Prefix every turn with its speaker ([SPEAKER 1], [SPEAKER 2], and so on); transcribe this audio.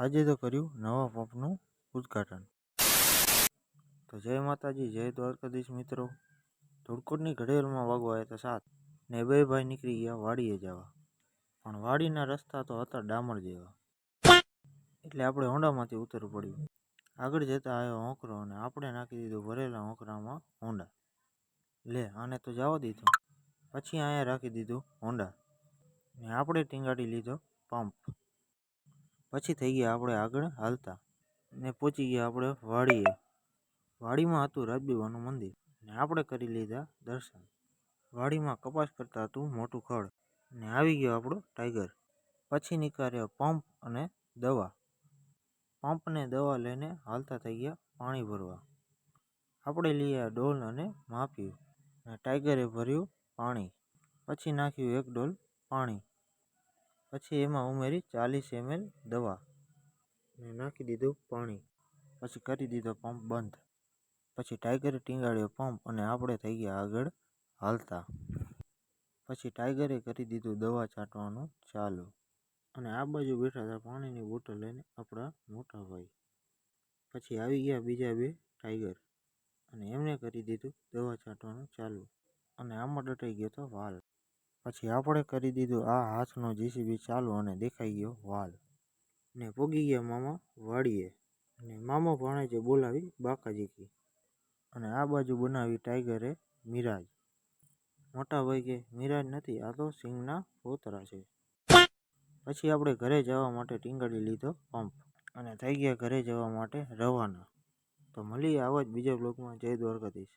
[SPEAKER 1] આજે તો કર્યું નવા પંપનું ઉદ્ઘાટન. તો જય માતાજી, જય દ્વારકાધીશ મિત્રો. ધોળકોટની ઘડિયાળમાં વાગવા આવ્યા હતા સાત. ને બે ભાઈ નીકળી ગયા વાડીએ જવા. પણ વાડીના રસ્તા તો હતા ડામર જેવા. એટલે આપણે હોંડામાંથી ઉતરવું પડ્યું. આગળ જતા આવ્યો હોંકરો અને આપણે નાખી દીધું ભરેલા હોંકરામાં હોંડા. લે, આને તો જવા દીધું પછી અહીંયા રાખી દીધું હોંડા. ને આપણે ટીંગાડી લીધો પંપ. પછી થઈ ગયા આપણે આગળ હાલતા ને પહોંચી ગયા આપણે વાડીએ. વાડીમાં હતું રાજબીવાનું મંદિર ને આપણે કરી લીધા દર્શન. વાડીમાં કપાસ કરતા હતું મોટું ખડ ને આવી ગયો આપણો ટાઈગર. પછી નીકળ્યો પંપ અને દવા. પંપને દવા લઈને હાલતા થઈ ગયા પાણી ભરવા. આપણે લીયા ડોલ અને માપ્યું ને ટાઈગરે ભર્યું પાણી. પછી નાખ્યું એક ડોલ પાણી. પછી એમાં ઉમેરી ચાલીસ એમએલ દવા. ને નાખી દીધું પાણી. પછી કરી દીધો પંપ બંધ. પછી ટાઈગરે ટીંગાડ્યો પંપ અને આપણે થઈ ગયા આગળ હાલતા. પછી ટાઈગરે કરી દીધું દવા છાંટવાનું ચાલુ. અને આ બાજુ બેઠા હતા પાણીની બોટલ લઈને આપણા મોટા ભાઈ. પછી આવી ગયા બીજા બે ટાઈગર. અને એમણે કરી દીધું દવા છાંટવાનું ચાલુ. અને આમાં દટાઈ ગયો તો વાલ. પછી આપણે કરી દીધું આ હાથનો જીસીબી ચાલુ અને દેખાઈ ગયો વાલ. ને પોગી ગયા મામા વાડીએ અને મામા ભાણેજે બોલાવી બાકાજીકી. અને આ બાજુ બનાવી ટાઈગરે મિરાજ. મોટા ભાઈ કે મિરાજ નથી, આ તો સિંહના પોતરા છે. પછી આપણે ઘરે જવા માટે ટીંગાડી લીધો પંપ. અને થઈ ગયા ઘરે જવા માટે રવાના. તો મળીએ આવા જ બીજા બ્લોગમાં જય દ્વારકાધીશ.